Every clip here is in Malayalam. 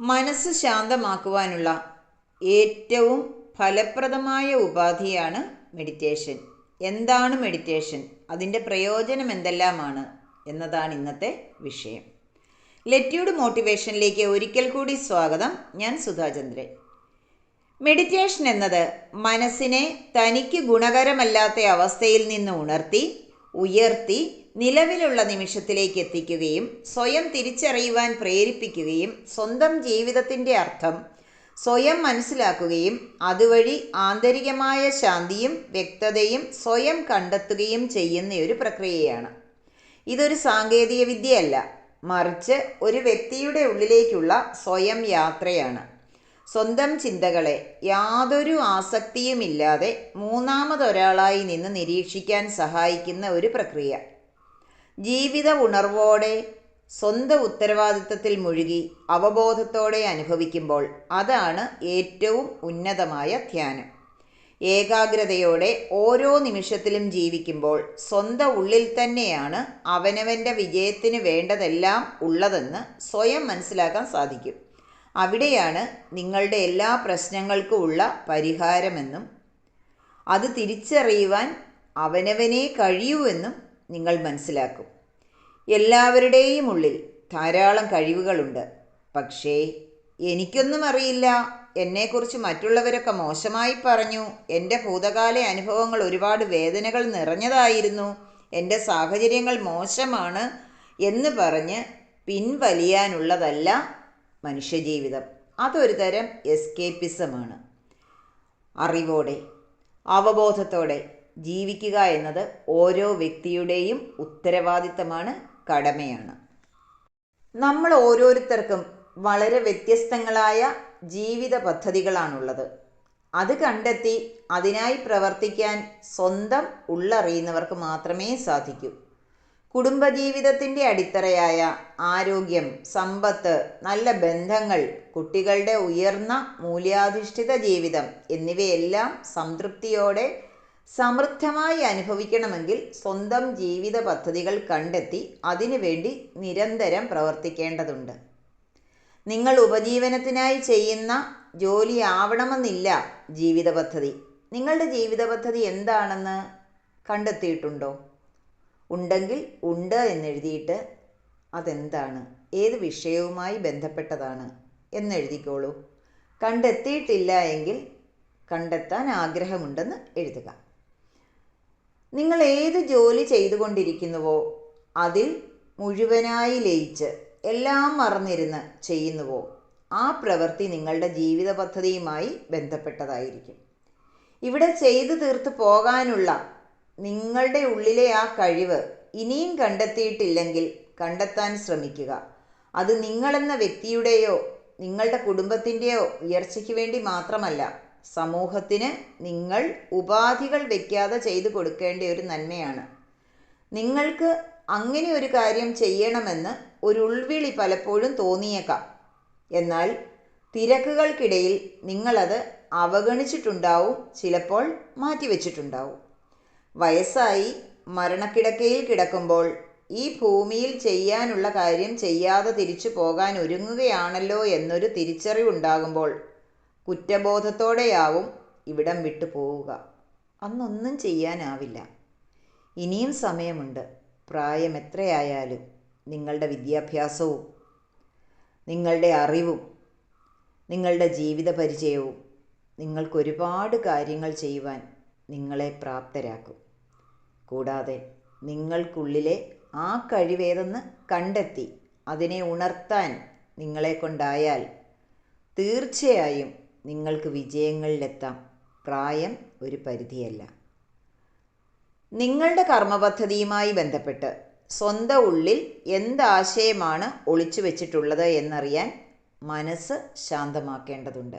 മനസ്സ് ശാന്തമാക്കുവാനുള്ള ഏറ്റവും ഫലപ്രദമായ ഉപാധിയാണ് മെഡിറ്റേഷൻ എന്താണ് മെഡിറ്റേഷൻ അതിന്റെ പ്രയോജനം എന്തെല്ലാമാണ്? എന്നതാണ് ഇന്നത്തെ വിഷയം. ലെറ്റ്യൂഡ് മോട്ടിവേഷനിലേക്ക് ഒരിക്കൽ കൂടി സ്വാഗതം. ഞാൻ സുധാചന്ദ്രൻ മെഡിറ്റേഷൻ എന്നത് മനസ്സിനെ തനിക്ക് ഗുണകരമല്ലാത്ത അവസ്ഥയിൽ നിന്ന് ഉണർത്തി ഉയർത്തി നിലവിലുള്ള നിമിഷത്തിലേക്ക് എത്തിക്കുകയും സ്വയം തിരിച്ചറിയുവാൻ പ്രേരിപ്പിക്കുകയും സ്വന്തം ജീവിതത്തിന്റെ അർത്ഥം സ്വയം മനസ്സിലാക്കുകയും അതുവഴി ആന്തരികമായ ശാന്തിയും വ്യക്തതയും സ്വയം കണ്ടെത്തുകയും ചെയ്യുന്ന ഒരു പ്രക്രിയയാണ്. ഇതൊരു സാങ്കേതിക വിദ്യയല്ല മറിച്ച് ഒരു വ്യക്തിയുടെ ഉള്ളിലേക്കുള്ള സ്വയം യാത്രയാണ്. സ്വന്തം ചിന്തകളെ യാതൊരു ആസക്തിയുമില്ലാതെ മൂന്നാമതൊരാളായി നിന്ന് നിരീക്ഷിക്കാൻ സഹായിക്കുന്ന ഒരു പ്രക്രിയ. ജീവിത ഉണർവോടെ സ്വന്തം ഉത്തരവാദിത്തത്തിൽ മുഴുകി അവബോധത്തോടെ അനുഭവിക്കുമ്പോൾ അതാണ് ഏറ്റവും ഉന്നതമായ ധ്യാനം. ഏകാഗ്രതയോടെ ഓരോ നിമിഷത്തിലും ജീവിക്കുമ്പോൾ സ്വന്തം ഉള്ളിൽ തന്നെയാണ് അവനവന്റെ വിജയത്തിന് വേണ്ടതെല്ലാം ഉള്ളതെന്ന് സ്വയം മനസ്സിലാക്കാൻ സാധിക്കും. അവിടെയാണ് നിങ്ങളുടെ എല്ലാ പ്രശ്നങ്ങൾക്കും ഉള്ള പരിഹാരമെന്നും അത് തിരിച്ചറിയുവാൻ അവനവനെ കഴിയുമെന്നും നിങ്ങൾ മനസ്സിലാക്കും. എല്ലാവരുടെയും ഉള്ളിൽ ധാരാളം കഴിവുകളുണ്ട്. പക്ഷേ എനിക്കൊന്നും അറിയില്ല. എന്നെക്കുറിച്ച് മറ്റുള്ളവരൊക്കെ മോശമായി പറഞ്ഞു. എന്റെ ഭൂതകാല അനുഭവങ്ങൾ ഒരുപാട് വേദനകൾ നിറഞ്ഞതായിരുന്നു. എന്റെ സാഹചര്യങ്ങൾ മോശമാണ് എന്ന് പറഞ്ഞ് പിൻവലിയാനുള്ളതല്ല മനുഷ്യജീവിതം. അതൊരു തരം എസ്കേപ്പിസമാണ്. അറിവോടെ അവബോധത്തോടെ ജീവിക്കുക എന്നത് ഓരോ വ്യക്തിയുടെയും ഉത്തരവാദിത്തമാണ് കടമയാണ്. നമ്മൾ ഓരോരുത്തർക്കും വളരെ വ്യത്യസ്തങ്ങളായ ജീവിത പദ്ധതികളാണുള്ളത്. അത് കണ്ടെത്തി അതിനായി പ്രവർത്തിക്കാൻ സ്വന്തം ഉള്ളറിയുന്നവർക്ക് മാത്രമേ സാധിക്കൂ. കുടുംബജീവിതത്തിന്റെ അടിത്തറയായ ആരോഗ്യം സമ്പത്ത് നല്ല ബന്ധങ്ങൾ കുട്ടികളുടെ ഉയർന്ന മൂല്യാധിഷ്ഠിത ജീവിതം എന്നിവയെല്ലാം സംതൃപ്തിയോടെ സമൃദ്ധമായി അനുഭവിക്കണമെങ്കിൽ സ്വന്തം ജീവിത പദ്ധതികൾ കണ്ടെത്തി അതിനുവേണ്ടി നിരന്തരം പ്രവർത്തിക്കേണ്ടതുണ്ട്. നിങ്ങൾ ഉപജീവനത്തിനായി ചെയ്യുന്ന ജോലി ആവണമെന്നില്ല ജീവിത പദ്ധതി നിങ്ങളുടെ ജീവിത പദ്ധതി എന്താണെന്ന് കണ്ടെത്തിയിട്ടുണ്ടോ? ഉണ്ടെങ്കിൽ ഉണ്ട് എന്നെഴുതിയിട്ട് അതെന്താണ്? ഏത് വിഷയവുമായി ബന്ധപ്പെട്ടതാണ്? എന്നെഴുതിക്കോളൂ. കണ്ടെത്തിയിട്ടില്ല എങ്കിൽ കണ്ടെത്താൻ ആഗ്രഹമുണ്ടെന്ന് എഴുതുക. നിങ്ങൾ ഏത് ജോലി ചെയ്തുകൊണ്ടിരിക്കുന്നുവോ അതിൽ മുഴുവനായി ലയിച്ച് എല്ലാം മറന്നിരുന്ന് ചെയ്യുന്നുവോ ആ പ്രവൃത്തി നിങ്ങളുടെ ജീവിത പദ്ധതിയുമായി ബന്ധപ്പെട്ടതായിരിക്കും. ഇവിടെ ചെയ്തു തീർത്ത് പോകാനുള്ള നിങ്ങളുടെ ഉള്ളിലെ ആ കഴിവ് ഇനിയും കണ്ടെത്തിയിട്ടില്ലെങ്കിൽ കണ്ടെത്താൻ ശ്രമിക്കുക. അത് നിങ്ങളെന്ന വ്യക്തിയുടെയോ നിങ്ങളുടെ കുടുംബത്തിന്റെയോ ഉയർച്ചയ്ക്ക് വേണ്ടി മാത്രമല്ല സമൂഹത്തിന് നിങ്ങൾ ഉപാധികൾ വയ്ക്കാതെ ചെയ്തു കൊടുക്കേണ്ട ഒരു നന്മയാണ്. നിങ്ങൾക്ക് അങ്ങനെ ഒരു കാര്യം ചെയ്യണമെന്ന് ഒരു ഉൾവിളി പലപ്പോഴും തോന്നിയേക്കാം. എന്നാൽ തിരക്കുകൾക്കിടയിൽ നിങ്ങളത് അവഗണിച്ചിട്ടുണ്ടാവും ചിലപ്പോൾ മാറ്റിവെച്ചിട്ടുണ്ടാവും. വയസ്സായി മരണക്കിടക്കയിൽ കിടക്കുമ്പോൾ ഈ ഭൂമിയിൽ ചെയ്യാനുള്ള കാര്യം ചെയ്യാതെ തിരിച്ചു പോകാൻ ഒരുങ്ങുകയാണല്ലോ എന്നൊരു തിരിച്ചറിവുണ്ടാകുമ്പോൾ കുറ്റബോധത്തോടെയാവും ഇവിടം വിട്ടു പോവുക. അന്നൊന്നും ചെയ്യാനാവില്ല. ഇനിയും സമയമുണ്ട്. പ്രായം എത്രയായാലും നിങ്ങളുടെ വിദ്യാഭ്യാസവും നിങ്ങളുടെ അറിവും നിങ്ങളുടെ ജീവിത പരിചയവും നിങ്ങൾക്കൊരുപാട് കാര്യങ്ങൾ ചെയ്യുവാൻ നിങ്ങളെ പ്രാപ്തരാക്കും. കൂടാതെ നിങ്ങൾക്കുള്ളിലെ ആ കഴിവേതെന്ന് കണ്ടെത്തി അതിനെ ഉണർത്താൻ നിങ്ങളെ കൊണ്ടായാൽ തീർച്ചയായും നിങ്ങൾക്ക് വിജയങ്ങളിലെത്താം. പ്രായം ഒരു പരിധിയല്ല. നിങ്ങളുടെ കർമ്മപദ്ധതിയുമായി ബന്ധപ്പെട്ട് സ്വന്തം ഉള്ളിൽ എന്താശയമാണ് ഒളിച്ചു വെച്ചിട്ടുള്ളത് എന്നറിയാൻ മനസ്സ് ശാന്തമാക്കേണ്ടതുണ്ട്.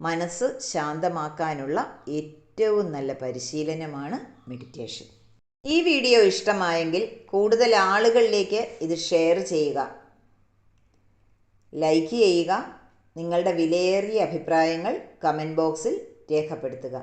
മനസ്സ് ശാന്തമാക്കാനുള്ള ഏറ്റവും നല്ല പരിശീലനമാണ് മെഡിറ്റേഷൻ ഈ വീഡിയോ ഇഷ്ടമായെങ്കിൽ കൂടുതൽ ആളുകളിലേക്ക് ഇത് ഷെയർ ചെയ്യുക. ലൈക്ക് ചെയ്യുക. നിങ്ങളുടെ വിലയേറിയ അഭിപ്രായങ്ങൾ കമന്റ് ബോക്സിൽ രേഖപ്പെടുത്തുക.